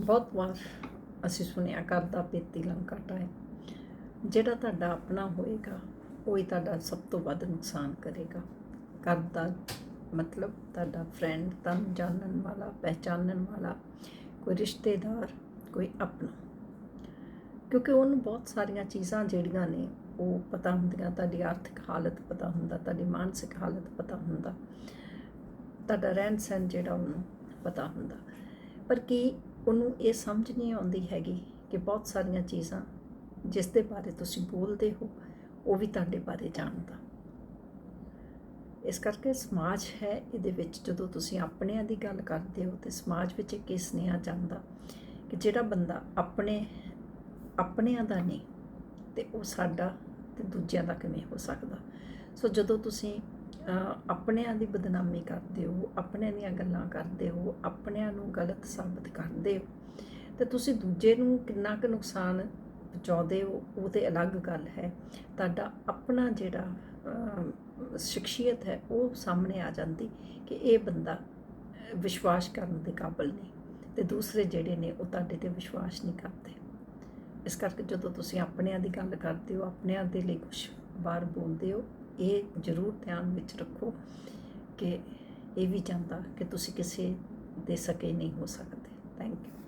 ਬਹੁਤ ਵਾਰ ਅਸੀਂ ਸੁਣਿਆ ਕਰਦਾ ਪੇਤੀ ਲੰਕਾ ਟਾਈਮ ਜਿਹੜਾ ਤੁਹਾਡਾ ਆਪਣਾ ਹੋਏਗਾ, ਉਹ ਹੀ ਤੁਹਾਡਾ ਸਭ ਤੋਂ ਵੱਧ ਨੁਕਸਾਨ ਕਰੇਗਾ। ਕਰਦਾ ਮਤਲਬ ਤੁਹਾਡਾ ਫਰੈਂਡ ਤੁਹਾਨੂੰ ਜਾਣਨ ਵਾਲਾ, ਪਹਿਚਾਨਣ ਵਾਲਾ, ਕੋਈ ਰਿਸ਼ਤੇਦਾਰ, ਕੋਈ ਆਪਣਾ। ਕਿਉਂਕਿ ਉਹਨੂੰ ਬਹੁਤ ਸਾਰੀਆਂ ਚੀਜ਼ਾਂ ਜਿਹੜੀਆਂ ਨੇ, ਉਹ ਪਤਾ ਹੁੰਦੀਆਂ, ਤੁਹਾਡੀ ਆਰਥਿਕ ਹਾਲਤ ਪਤਾ ਹੁੰਦਾ, ਤੁਹਾਡੀ ਮਾਨਸਿਕ ਹਾਲਤ ਪਤਾ ਹੁੰਦਾ। ਤੁਹਾਡਾ ਰਹਿਣ ਸਹਿਣ ਜਿਹੜਾ ਉਹਨੂੰ ਪਤਾ ਹੁੰਦਾ। ਪਰ ਕੀ ਉਹਨੂੰ ਇਹ ਸਮਝ ਨਹੀਂ ਆਉਂਦੀ ਹੈਗੀ ਕਿ ਬਹੁਤ ਸਾਰੀਆਂ ਚੀਜ਼ਾਂ ਜਿਸ ਦੇ ਬਾਰੇ ਤੁਸੀਂ ਬੋਲਦੇ ਹੋ, ਉਹ ਵੀ ਤੁਹਾਡੇ ਬਾਰੇ ਜਾਣਦਾ। ਇਸ ਕਰਕੇ ਸਮਾਜ ਹੈ, ਇਹਦੇ ਵਿੱਚ ਜਦੋਂ ਤੁਸੀਂ ਆਪਣਿਆਂ ਦੀ ਗੱਲ ਕਰਦੇ ਹੋ ਤੇ ਸਮਾਜ ਵਿੱਚ ਇੱਕ ਇਹ ਸੁਨੇਹਾ ਜਾਂਦਾ ਕਿ ਜਿਹੜਾ ਬੰਦਾ ਆਪਣੇ, ਆਪਣਿਆਂ ਦਾ ਨਹੀਂ ਤੇ ਉਹ ਸਾਡਾ ਤੇ ਦੂਜਿਆਂ ਦਾ ਕਿਵੇਂ ਹੋ ਸਕਦਾ। ਸੋ ਜਦੋਂ ਤੁਸੀਂ ਆਪਣਿਆਂ ਦੀ ਬਦਨਾਮੀ ਕਰਦੇ ਹੋ, ਆਪਣਿਆਂ ਦੀਆਂ ਗੱਲਾਂ ਕਰਦੇ ਹੋ, ਆਪਣਿਆਂ ਨੂੰ ਗਲਤ ਸਾਬਤ ਕਰਦੇ ਹੋ। ਤੇ ਤੁਸੀਂ ਦੂਜੇ ਨੂੰ ਕਿੰਨਾ ਕੁ ਨੁਕਸਾਨ ਪਹੁੰਚਾਉਂਦੇ ਹੋ, ਉਹ ਤੇ ਅਲੱਗ ਗੱਲ ਹੈ। ਤੁਹਾਡਾ ਆਪਣਾ ਜਿਹੜਾ ਸ਼ਖਸੀਅਤ ਹੈ, ਉਹ ਸਾਹਮਣੇ ਆ ਜਾਂਦੀ ਕਿ ਇਹ ਬੰਦਾ ਵਿਸ਼ਵਾਸ ਕਰਨ ਦੇ ਕਾਬਿਲ ਨਹੀਂ ਤੇ ਦੂਸਰੇ ਜਿਹੜੇ ਨੇ, ਉਹ ਤੁਹਾਡੇ ਤੇ ਵਿਸ਼ਵਾਸ ਨਹੀਂ ਕਰਦੇ। ਇਸ ਕਰਕੇ ਜਦੋਂ ਤੁਸੀਂ ਆਪਣਿਆਂ ਦੀ ਗੱਲ ਕਰਦੇ ਹੋ, ਆਪਣਿਆਂ ਦੇ ਲਈ ਕੁਝ ਬਾਹਰ ਬੋਲਦੇ ਹੋ ਇਹ ਜ਼ਰੂਰ ਧਿਆਨ ਵਿੱਚ ਰੱਖੋ ਕਿ ਇਹ ਵੀ ਜਾਂਦਾ ਕਿ ਤੁਸੀਂ ਕਿਸੇ ਦੇ ਸਕੇ ਨਹੀਂ ਹੋ ਸਕਦੇ। Thank you